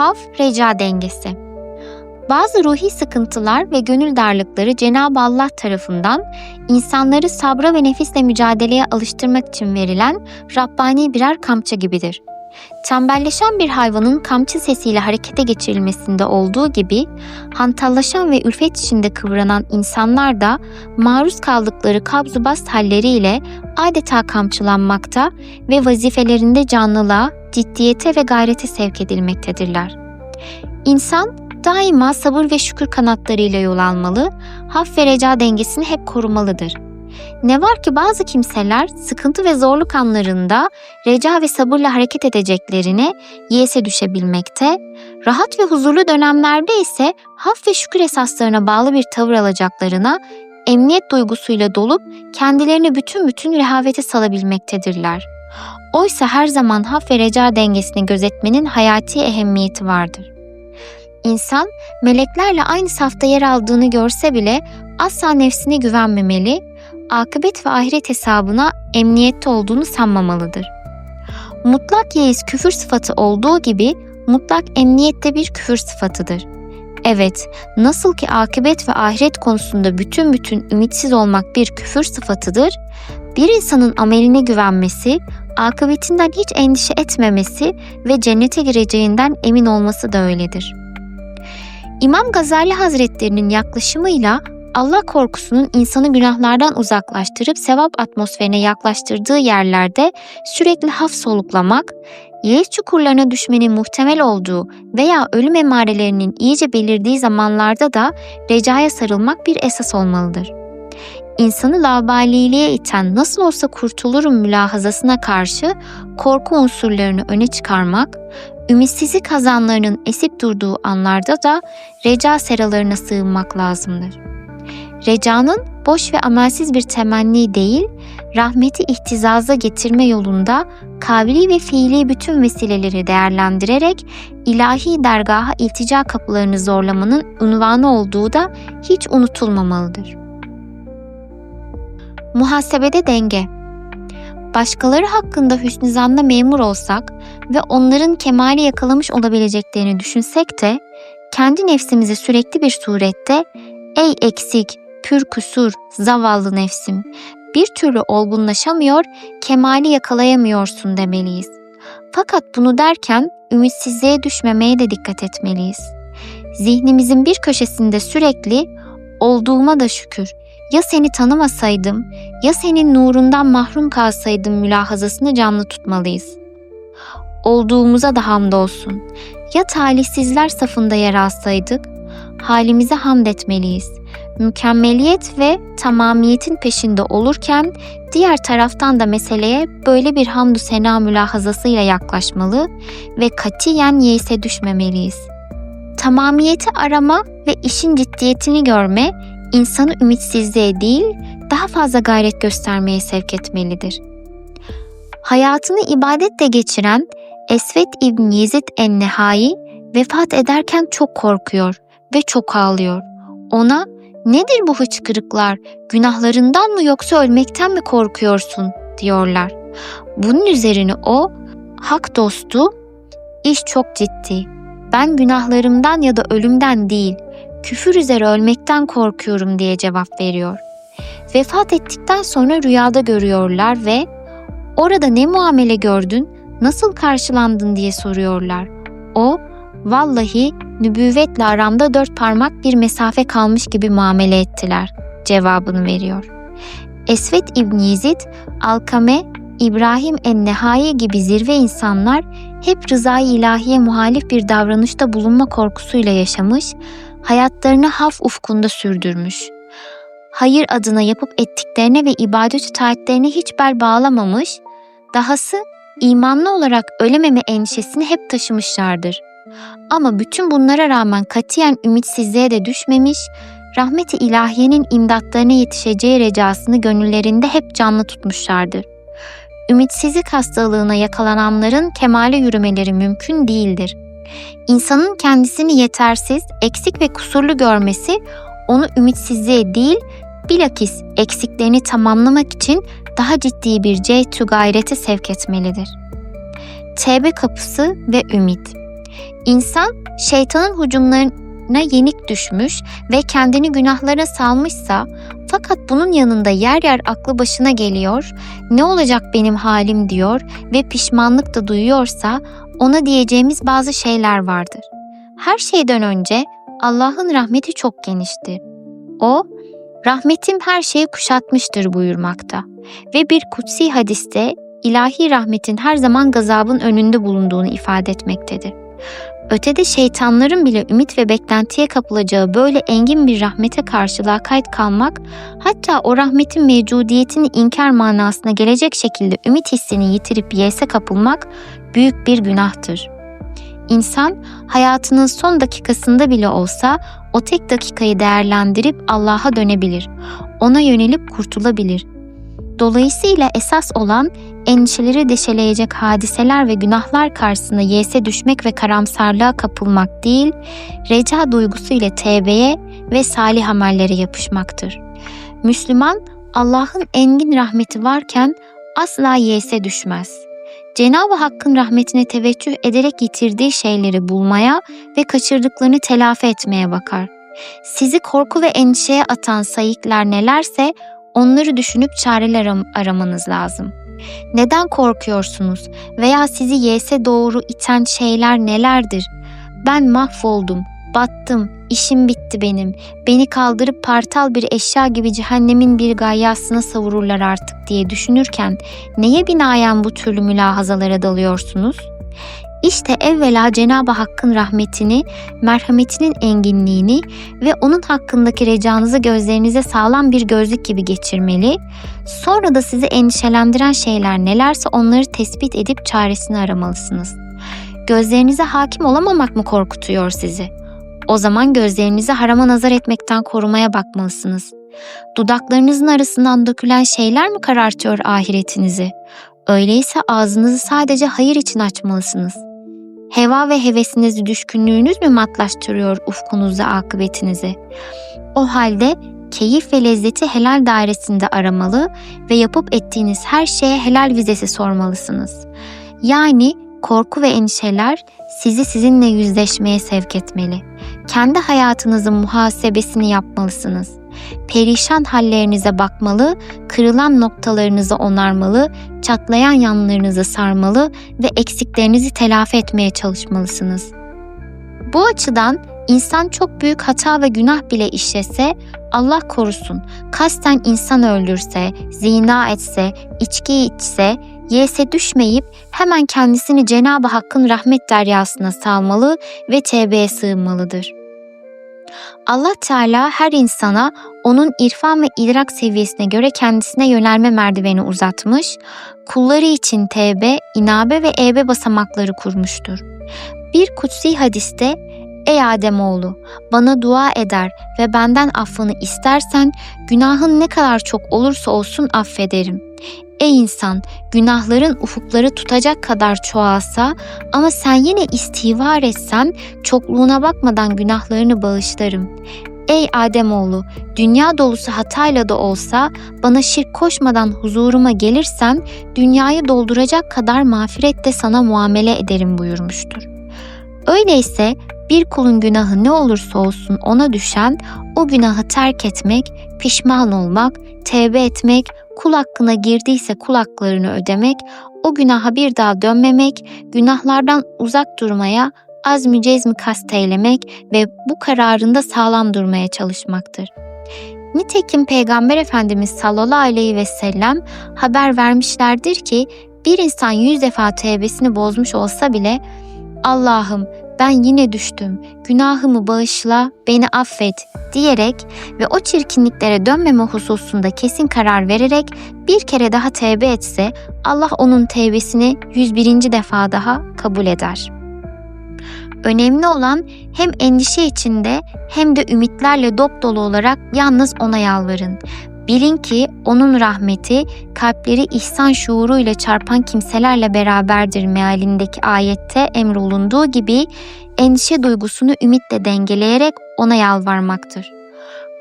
Haf-reca dengesi. Bazı ruhi sıkıntılar ve gönül darlıkları Cenab-ı Allah tarafından insanları sabra ve nefisle mücadeleye alıştırmak için verilen Rabbani birer kamçı gibidir. Tembelleşen bir hayvanın kamçı sesiyle harekete geçirilmesinde olduğu gibi hantallaşan ve ülfet içinde kıvranan insanlar da maruz kaldıkları kabzu bast halleriyle adeta kamçılanmakta ve vazifelerinde canlılığa, ciddiyete ve gayrete sevk edilmektedirler. İnsan daima sabır ve şükür kanatlarıyla yol almalı, haf ve reca dengesini hep korumalıdır. Ne var ki bazı kimseler sıkıntı ve zorluk anlarında reca ve sabırla hareket edeceklerine yiyese düşebilmekte, rahat ve huzurlu dönemlerde ise haf ve şükür esaslarına bağlı bir tavır alacaklarına emniyet duygusuyla dolup kendilerini bütün bütün rehavete salabilmektedirler. Oysa her zaman haf ve reca dengesini gözetmenin hayati ehemmiyeti vardır. İnsan meleklerle aynı safta yer aldığını görse bile asla nefsine güvenmemeli, akıbet ve ahiret hesabına emniyette olduğunu sanmamalıdır. Mutlak yeis küfür sıfatı olduğu gibi mutlak emniyette bir küfür sıfatıdır. Evet, nasıl ki akıbet ve ahiret konusunda bütün bütün ümitsiz olmak bir küfür sıfatıdır, bir insanın ameline güvenmesi, akıbetinden hiç endişe etmemesi ve cennete gireceğinden emin olması da öyledir. İmam Gazali Hazretlerinin yaklaşımıyla Allah korkusunun insanı günahlardan uzaklaştırıp sevap atmosferine yaklaştırdığı yerlerde sürekli haf soluklamak, yeğiz çukurlarına düşmenin muhtemel olduğu veya ölüm emarelerinin iyice belirdiği zamanlarda da recaya sarılmak bir esas olmalıdır. İnsanı labaliliğe iten nasıl olsa kurtulurum mülahazasına karşı korku unsurlarını öne çıkarmak, ümitsizlik kazanlarının esip durduğu anlarda da reca seralarına sığınmak lazımdır. Recanın boş ve amelsiz bir temenni değil, rahmeti ihtizaza getirme yolunda kavli ve fiili bütün vesileleri değerlendirerek ilahi dergaha iltica kapılarını zorlamanın unvanı olduğu da hiç unutulmamalıdır. Muhasebede denge Başkaları hakkında hüsnü zanla memur olsak ve onların kemali yakalamış olabileceklerini düşünsek de kendi nefsimizi sürekli bir surette ey eksik, pür kusur, zavallı nefsim bir türlü olgunlaşamıyor, kemali yakalayamıyorsun demeliyiz. Fakat bunu derken ümitsizliğe düşmemeye de dikkat etmeliyiz. Zihnimizin bir köşesinde sürekli olduğuma da şükür, ya seni tanımasaydım, ya senin nurundan mahrum kalsaydım mülahazasını canlı tutmalıyız. Olduğumuza da hamdolsun. Ya talihsizler safında yer alsaydık, halimize hamd etmeliyiz. Mükemmeliyet ve tamamiyetin peşinde olurken diğer taraftan da meseleye böyle bir hamdü sena mülahazasıyla yaklaşmalı ve katiyen yeise düşmemeliyiz. Tamamiyeti arama ve işin ciddiyetini görme insanı ümitsizliğe değil daha fazla gayret göstermeye sevk etmelidir. Hayatını ibadetle geçiren Esvet İbn Yezid en-Nehai vefat ederken çok korkuyor ve çok ağlıyor. Ona nedir bu hıçkırıklar, günahlarından mı yoksa ölmekten mi korkuyorsun diyorlar. Bunun üzerine o, hak dostu, iş çok ciddi. Ben günahlarımdan ya da ölümden değil, küfür üzere ölmekten korkuyorum diye cevap veriyor. Vefat ettikten sonra rüyada görüyorlar ve orada ne muamele gördün, nasıl karşılandın diye soruyorlar. O, vallahi nübüvvetle aramda dört parmak bir mesafe kalmış gibi muamele ettiler cevabını veriyor. Esvet İbn Yezid, Alkame, İbrahim en-Nehai gibi zirve insanlar hep rızayı ilahiye muhalif bir davranışta bulunma korkusuyla yaşamış, hayatlarını haf ufkunda sürdürmüş. Hayır adına yapıp ettiklerine ve ibadet taatlerine hiç bel bağlamamış, dahası imanlı olarak ölememe endişesini hep taşımışlardır. Ama bütün bunlara rağmen katiyen ümitsizliğe de düşmemiş, rahmeti ilahiyenin imdatlarına yetişeceği recasını gönüllerinde hep canlı tutmuşlardır. Ümitsizlik hastalığına yakalananların kemale yürümeleri mümkün değildir. İnsanın kendisini yetersiz, eksik ve kusurlu görmesi onu ümitsizliğe değil, bilakis eksiklerini tamamlamak için daha ciddi bir cehtü gayrete sevk etmelidir. Tevbe kapısı ve ümit İnsan şeytanın hücumlarına yenik düşmüş ve kendini günahlara salmışsa fakat bunun yanında yer yer aklı başına geliyor, ne olacak benim halim diyor ve pişmanlık da duyuyorsa ona diyeceğimiz bazı şeyler vardır. Her şeyden önce Allah'ın rahmeti çok geniştir. O, rahmetim her şeyi kuşatmıştır buyurmakta ve bir kutsi hadiste ilahi rahmetin her zaman gazabın önünde bulunduğunu ifade etmektedir. Ötede şeytanların bile ümit ve beklentiye kapılacağı böyle engin bir rahmete karşı lakayt kalmak, hatta o rahmetin mevcudiyetini inkar manasına gelecek şekilde ümit hissini yitirip yese kapılmak büyük bir günahtır. İnsan hayatının son dakikasında bile olsa o tek dakikayı değerlendirip Allah'a dönebilir. Ona yönelip kurtulabilir. Dolayısıyla esas olan endişeleri deşeleyecek hadiseler ve günahlar karşısında yese düşmek ve karamsarlığa kapılmak değil, reca duygusu ile tevbeye ve salih amellere yapışmaktır. Müslüman Allah'ın engin rahmeti varken asla yese düşmez. Cenab-ı Hakk'ın rahmetine teveccüh ederek yitirdiği şeyleri bulmaya ve kaçırdıklarını telafi etmeye bakar. Sizi korku ve endişeye atan sayıklar nelerse onları düşünüp çareler aram- aramanız lazım. Neden korkuyorsunuz veya sizi yese doğru iten şeyler nelerdir? Ben mahvoldum, battım, işim bitti benim. Beni kaldırıp partal bir eşya gibi cehennemin bir gayyasına savururlar artık diye düşünürken neye binaen bu türlü mülahazalara dalıyorsunuz? İşte evvela Cenab-ı Hakk'ın rahmetini, merhametinin enginliğini ve onun hakkındaki recanızı gözlerinize sağlam bir gözlük gibi geçirmeli, sonra da sizi endişelendiren şeyler nelerse onları tespit edip çaresini aramalısınız. Gözlerinize hakim olamamak mı korkutuyor sizi? O zaman gözlerinizi harama nazar etmekten korumaya bakmalısınız. Dudaklarınızın arasından dökülen şeyler mi karartıyor ahiretinizi? Öyleyse ağzınızı sadece hayır için açmalısınız. Heva ve hevesinizi düşkünlüğünüz mü matlaştırıyor ufkunuzu akıbetinizi? O halde keyif ve lezzeti helal dairesinde aramalı ve yapıp ettiğiniz her şeye helal vizesi sormalısınız. Yani korku ve endişeler sizi sizinle yüzleşmeye sevk etmeli. Kendi hayatınızın muhasebesini yapmalısınız. Perişan hallerinize bakmalı, kırılan noktalarınızı onarmalı, çatlayan yanlarınızı sarmalı ve eksiklerinizi telafi etmeye çalışmalısınız. Bu açıdan insan çok büyük hata ve günah bile işlese Allah korusun kasten insan öldürse, zina etse, içki içse, yese düşmeyip hemen kendisini Cenab-ı Hakk'ın rahmet deryasına salmalı ve tevbeye sığınmalıdır. Allah Teala her insana onun irfan ve idrak seviyesine göre kendisine yönelme merdiveni uzatmış, kulları için tevbe, inabe ve ebe basamakları kurmuştur. Bir kutsi hadiste Ey Ademoğlu, bana dua eder ve benden affını istersen günahın ne kadar çok olursa olsun affederim. Ey insan, günahların ufukları tutacak kadar çoğalsa ama sen yine istiğvar etsen çokluğuna bakmadan günahlarını bağışlarım. Ey Ademoğlu, dünya dolusu hatayla da olsa bana şirk koşmadan huzuruma gelirsen dünyayı dolduracak kadar mağfiret de sana muamele ederim buyurmuştur. Öyleyse bir kulun günahı ne olursa olsun ona düşen o günahı terk etmek, pişman olmak, tevbe etmek, kul hakkına girdiyse kul haklarını ödemek, o günaha bir daha dönmemek, günahlardan uzak durmaya, azmü cezmi kast eylemek ve bu kararında sağlam durmaya çalışmaktır. Nitekim Peygamber Efendimiz sallallahu aleyhi ve sellem haber vermişlerdir ki bir insan yüz defa tevbesini bozmuş olsa bile Allah'ım ben yine düştüm, günahımı bağışla, beni affet diyerek ve o çirkinliklere dönmeme hususunda kesin karar vererek bir kere daha tevbe etse Allah onun tevbesini 101. defa daha kabul eder. Önemli olan hem endişe içinde hem de ümitlerle dop dolu olarak yalnız ona yalvarın. Bilin ki onun rahmeti kalpleri ihsan şuuruyla çarpan kimselerle beraberdir mealindeki ayette emrolunduğu gibi endişe duygusunu ümitle dengeleyerek ona yalvarmaktır.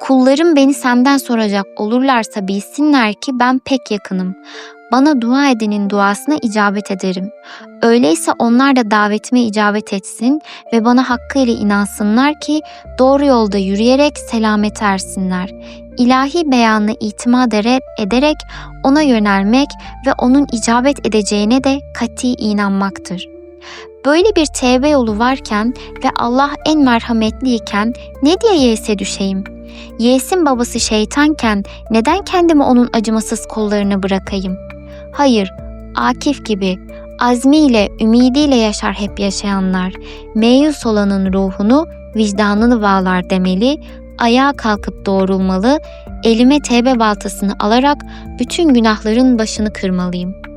Kullarım beni senden soracak olurlarsa bilsinler ki ben pek yakınım. Bana dua edenin duasına icabet ederim. Öyleyse onlar da davetime icabet etsin ve bana hakkıyla inansınlar ki doğru yolda yürüyerek selamet ersinler. İlahi beyanına itimat ere- ederek ona yönelmek ve onun icabet edeceğine de kati inanmaktır. Böyle bir tevbe yolu varken ve Allah en merhametliyken ne diye yeise düşeyim? Yeğsin babası şeytanken neden kendimi onun acımasız kollarına bırakayım? Hayır, Akif gibi azmiyle, ümidiyle yaşar hep yaşayanlar. Meyus olanın ruhunu, vicdanını bağlar demeli, ayağa kalkıp doğrulmalı, elime tevbe baltasını alarak bütün günahların başını kırmalıyım.''